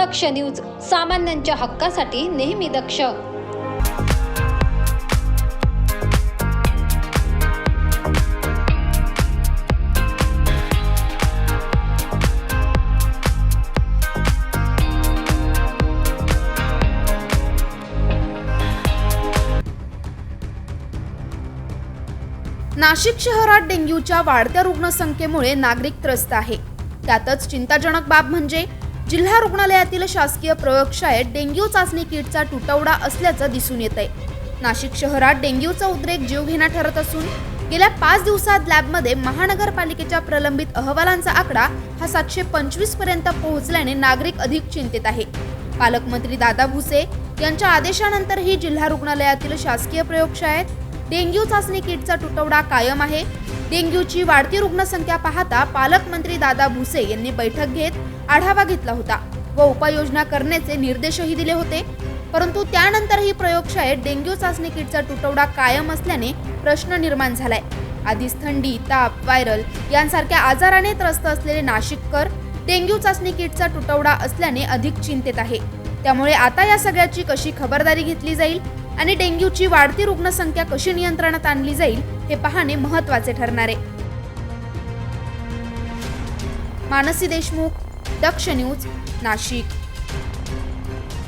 दक्ष news सामान्यांच्या हक्कासाठी नेहमी दक्ष. नाशिक शहरात डेंग्यूच्या वाढत्या रुग्णसंख्येमुळे नागरिक त्रस्त आहे. त्यातच चिंताजनक बाब म्हणजे जिल्हा रुग्णालयातील शासकीय प्रयोगशाळेत डेंग्यू चाचणी किटचा तुटवडा असल्याचं दिसून येत आहे नाशिक शहरात डेंग्यूचा उद्रेक जीवघेणा ठरत असून गेल्या पाच दिवसात लॅबमध्ये महानगरपालिकेच्या प्रलंबित अहवालांचा आकडा हा सातशे पंचवीसपर्यंत पोहोचल्याने नागरिक अधिक चिंतेत आहे. पालकमंत्री दादा भुसे यांच्या आदेशानंतरही जिल्हा रुग्णालयातील शासकीय प्रयोगशाळेत डेंग्यू चाचणी किटचा तुटवडा कायम आहे. डेंग्यूची वाढती रुग्णसंख्या पाहता पालकमंत्री दादा भुसे यांनी बैठक घेत आढावा घेतला होता व उपाययोजना करण्याचे निर्देशही दिले होते. परंतु त्यानंतरही प्रयोगशाळेत डेंग्यू चाचणी किटचा तुटवडा कायम असल्याने प्रश्न निर्माण झालाय. आधीच थंडी ताप व्हायरल यांसारख्या आजाराने त्रस्त असलेले नाशिककर डेंग्यू चाचणी किटचा तुटवडा असल्याने अधिक चिंतेत आहे. त्यामुळे आता या सगळ्याची कशी खबरदारी घेतली जाईल आणि डेंग्यूची वाढती रुग्णसंख्या कशी नियंत्रणात आणली जाईल हे पाहणे महत्त्वाचे ठरणार आहे. मानसी देशमुख दक्ष न्यूज नाशिक.